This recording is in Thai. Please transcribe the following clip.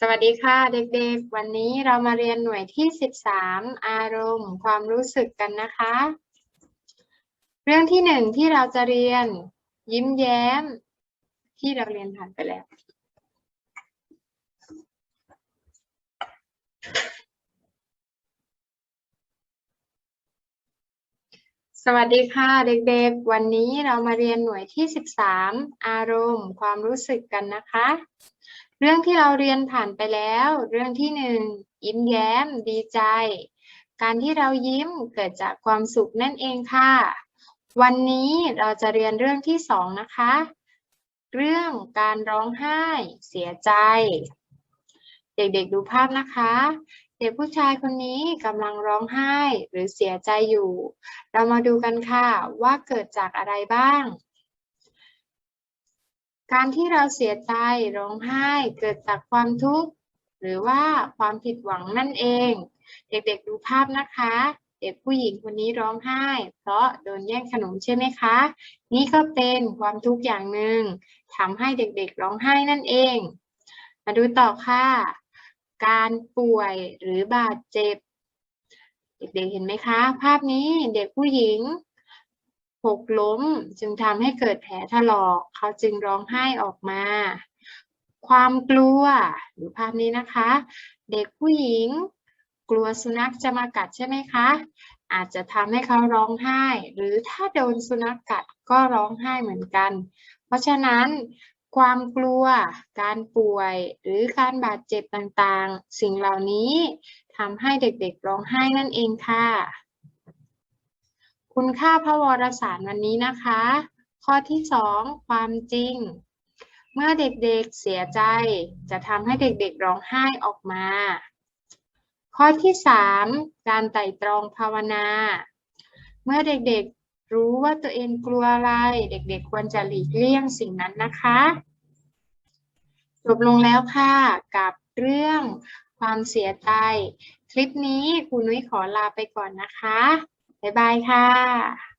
สวัสดีค่ะเด็กๆ วันนี้เรามาเรียนหน่วยที่ 13 อารมณ์ความรู้สึกกันนะคะ เรื่องที่หนึ่งที่เราจะเรียนยิ้มแย้ม ที่เราเรียนผ่านไปแล้ว สวัสดีค่ะเด็กๆ วันนี้เรามาเรียนหน่วยที่ 13 อารมณ์ความรู้สึกกันนะคะ เรื่องที่เราเรียนผ่านไปแล้ว เรื่องที่หนึ่งยิ้มแย้ม ดีใจ การที่เรายิ้มเกิดจากความสุขนั่นเองค่ะ วันนี้เราจะเรียนเรื่องที่สองนะคะ เรื่องการร้องไห้ เสียใจ เด็กๆดูภาพนะคะ เด็กผู้ชายคนนี้กำลังร้องไห้หรือเสียใจอยู่ เรามาดูกันค่ะว่าเกิดจากอะไรบ้าง การที่เราเสียใจร้องไห้เกิดจากความทุกข์ หรือว่าความผิดหวังนั่นเอง เด็กๆดูภาพนะคะ เด็กผู้หญิงคนนี้ร้องไห้ เพราะโดนแย่งขนมใช่ไหมคะ นี่ก็เป็นความทุกข์อย่างหนึ่งทำให้เด็กๆร้องไห้นั่นเอง มาดูต่อค่ะ การป่วยหรือบาดเจ็บ เด็กๆเห็นไหมคะ ภาพนี้เด็กผู้หญิง หกล้มจึงทำให้เกิดแผลถลอก เขาจึงร้องไห้ออกมา ความกลัวหรือภาพนี้นะคะ เด็กผู้หญิง กลัวสุนัขจะมากัดใช่ไหมคะ อาจจะทำให้เขาร้องไห้ หรือถ้าโดนสุนัขกัดก็ร้องไห้เหมือนกัน เพราะฉะนั้นความกลัว การป่วย หรือการบาดเจ็บต่างๆ สิ่งเหล่านี้ทำให้เด็กๆร้องไห้นั่นเองค่ะ คุณค่าพระวรสารวันนี้นะคะ ข้อที่สองความจริง เมื่อเด็กๆเสียใจจะทำให้เด็กๆร้องไห้ออกมา ข้อที่สามการไต่ตรองภาวนา เมื่อเด็กๆรู้ว่าตัวเองกลัวอะไร เด็กๆควรจะหลีกเลี่ยงสิ่งนั้นนะคะ จบลงแล้วค่ะกับเรื่องความเสียใจ คลิปนี้ครูนุ้ยขอลาไปก่อนนะคะ บ๊ายบายค่ะ